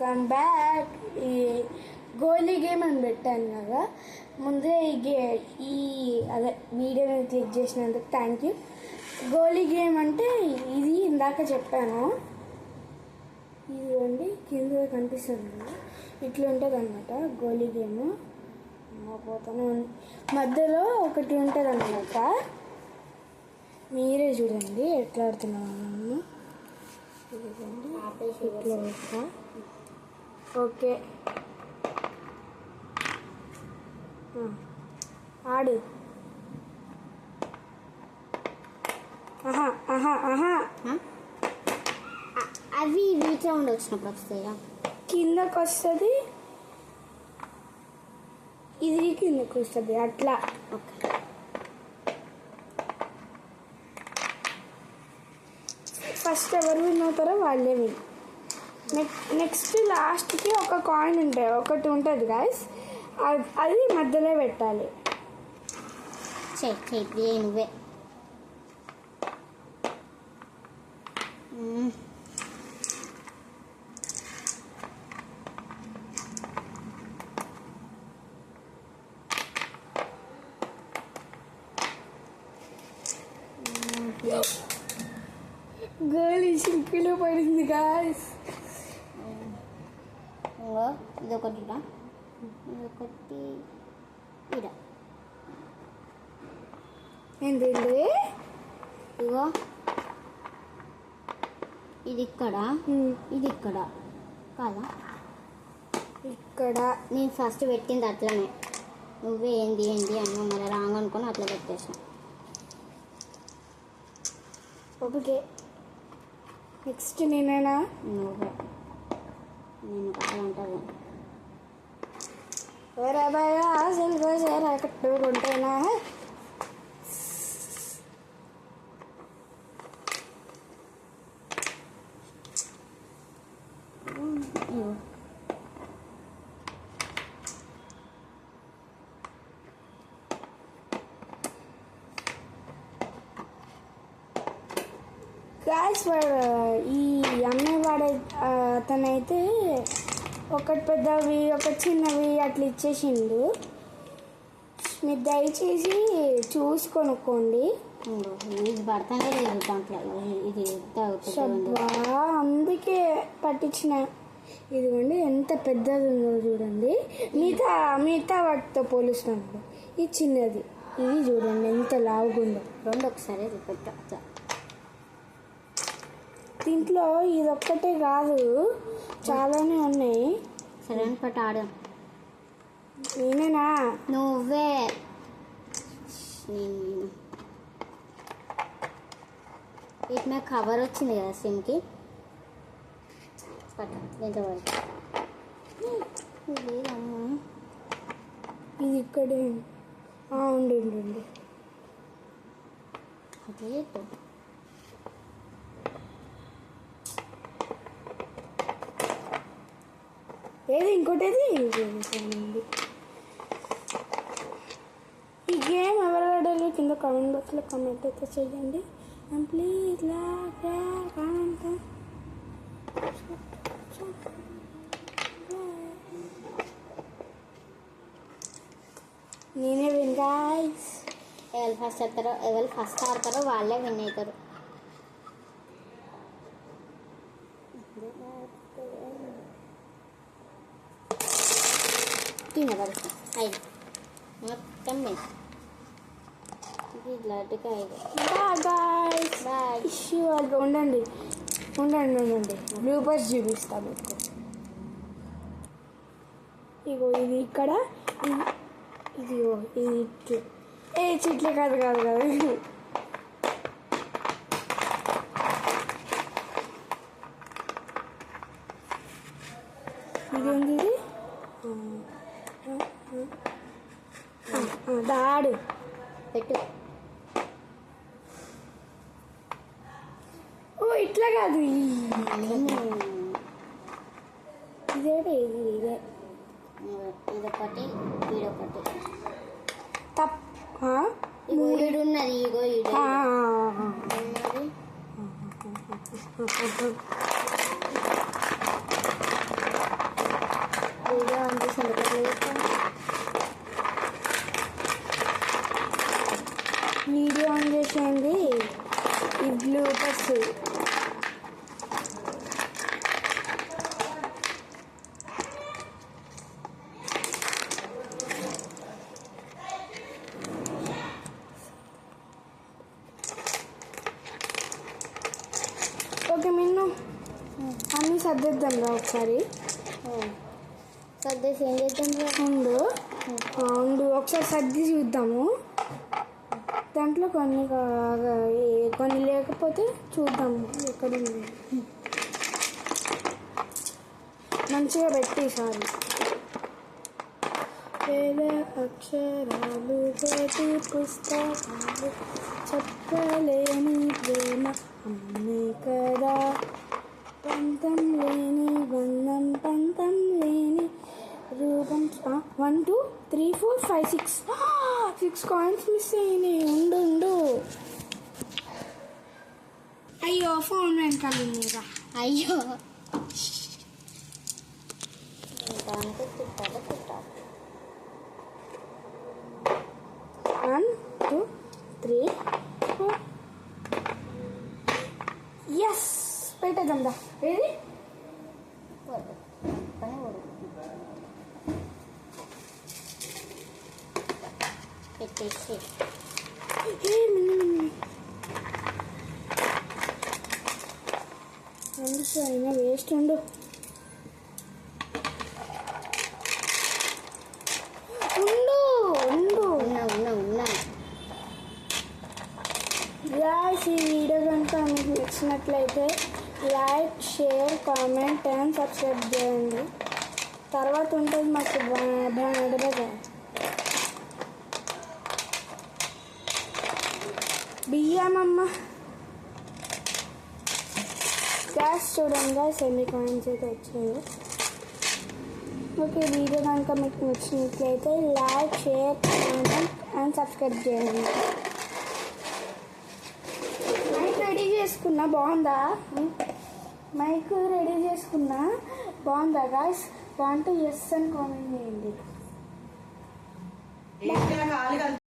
Come back ఈ గోలీ game అని పెట్టాను కదా. ముందే ఈ గే ఈ అదే వీడియోని క్లిక్ చేసినందుకు థ్యాంక్ యూ గోలీ గేమ్ అంటే ఇది ఇందాక చెప్పాను. ఇదిగోండి కింద కనిపిస్తుంది ఇట్లా ఉంటుంది అనమాట గోలీ గేమ్. పోతానే ఉంది. మధ్యలో ఒకటి ఉంటుంది అనమాట మీరే చూడండి ఎట్లా ఆడుతున్నాను. ఇదిగోండి. ఇట్లా ఓకే. ఆడు. ఆహా ఆహా ఆహా. అవి వీటి రౌండ్ వచ్చినప్పుడు వస్తాయా కిందకు వస్తుంది ఇది కిందకు వస్తుంది అట్లా. ఓకే. ఫస్ట్ ఎవరు విన్ అవుతారో వాళ్ళే విన్. నెక్స్ట్ లాస్ట్కి ఒక కాయిన్ ఉంటుంది ఒకటి ఉంటుంది గాయస్ అది మధ్యలో పెట్టాలి. ప్రియ నువ్వే. గర్ల్ సింకిలో పడింది గాయస్ ఇంగో ఇదొకటి ఇడా ఇదొకటి ఇడా. ఏంటండి ఇగో ఇది ఇక్కడ ఇది ఇక్కడ కాదా? ఇక్కడ. నేను ఫస్ట్ పెట్టింది అట్లనే. నువ్వే ఏంది ఏంది అన్న మరి రాంగ్ అనుకొని అట్లా పెట్టేసా ఓకే. నెక్స్ట్ నేనేనా? నువ్వే. నేను కావాలంటావు వేరే బాగా అసలు కోసారా కట్టుకుంటేనా ఇగో గాయస్ ఈ అమ్మేవాడే ఆ, అతనైతే ఒకటి పెద్దవి ఒకటి చిన్నవి అట్లా ఇచ్చేసిండు. మీరు దయచేసి చూసి కొనుక్కోండి. పడతానే లేదు దాంట్లో. ఇది- అందుకే పట్టించిన. ఇదిగోండి ఎంత పెద్దది ఉందో చూడండి. మిగతా మిగతా వాటితో పోలుస్తున్నప్పుడు ఇది చిన్నది ఇది చూడండి ఎంత లావుగుందో. రెండు ఒకసారి పెట్టా అట్లా దీంట్లో ఇది ఒక్కటే కాదు. చాలానే ఉన్నాయి. సరే పట్టు ఆడాం. నేనేనా? నువ్వే. వీటి మీద కవర్ వచ్చింది కదా సిమ్కి పట్ట దీంట్లో ఇది ఇక్కడే ఉండి అదే ఏది ఇంకోటి ఏది ఈ గేమ్ ఎవరు ఆడాలి కింద కామెంట్ బాక్స్లో కామెంట్ అయితే చేయండి. అండ్ ప్లీజ్ లైక్ కామెంట్ నేనే విన్ గాయ్స్ ఎవరు ఫస్ట్ ఆడతారో ఎవరు ఫస్ట్ ఆడతారో వాళ్ళే విన్ అవుతారు. కింద పడుతుంది ఐదు మొత్తం ఇది ఇట్లాంటిగా ఐదు బాయ్ గాయ్స్ బాయ్. ఇష్యూ అది ఉండండి. ఉండండి ఉండండి. బ్లూపర్స్ చూపిస్తా మీకు. ఇగో ఇది ఇక్కడ. ఇది ఇదిగో ఇది ఇట్లు ఏ చెట్లు కాదు కాదు కాదు. ఇదేంది ఇది దాడు. పెట్టు. ఓ ఇట్లా కాదు. ఇదేడే ఇది ఇదే. ఇదొకటి ఈడొకటి తప్? ఇగో ఈడున్నది ఇగో ఈడు ఆ, ఆ, ఆ. వీడియో ఆన్ చేసేయండి. ఈ బ్లూపర్స్ ఓకే మిన్ను. అన్నీ సర్దిద్దాం రా ఒకసారి. సర్దేసి ఏం చేద్దాం ఉండు. ఉండు. ఒకసారి సర్ది చూద్దాము. దాంట్లో కొన్ని కొన్ని లేకపోతే చూద్దాము. ఎక్కడ మంచిగా పెట్టి సారి వేల అక్షరాలు ప్రతి పుస్తకాలు చెప్పలేని ప్రేమ అమ్మే కదా. పంతం లేని బంధం పంతం రూపం one two three four five six six coins miss అయినాయి. ఉండు ఉండు. అయ్యో ఫోన్ వెనకాల ఉందిరా. అయ్యో. One two three four yes పెట్టేద్దాం దా ఏది అయినా వేస్ట్ ఉండు. ఉండు ఉండు. ఉన్నా ఉన్నా ఉన్నా. గాయస్ ఈ వీడియో కనుక మీకు నచ్చినట్లయితే like share comment and subscribe చేయండి. తర్వాత ఉంటుంది మాకు బాగా బియ్యమమ్మ. గ్యాస్ చూడంగా సెమీ కాయిన్స్ అయితే వచ్చింది ఓకే వీడియో కనుక మీకు నచ్చినట్లయితే like share comment and subscribe చేయండి. మైక్ రెడీ చేసుకున్నా బాగుందా? మైక్ రెడీ చేసుకున్నా బాగుందా గాయస్ బాగుంటే ఎస్ అని కామెంట్ చేయండి.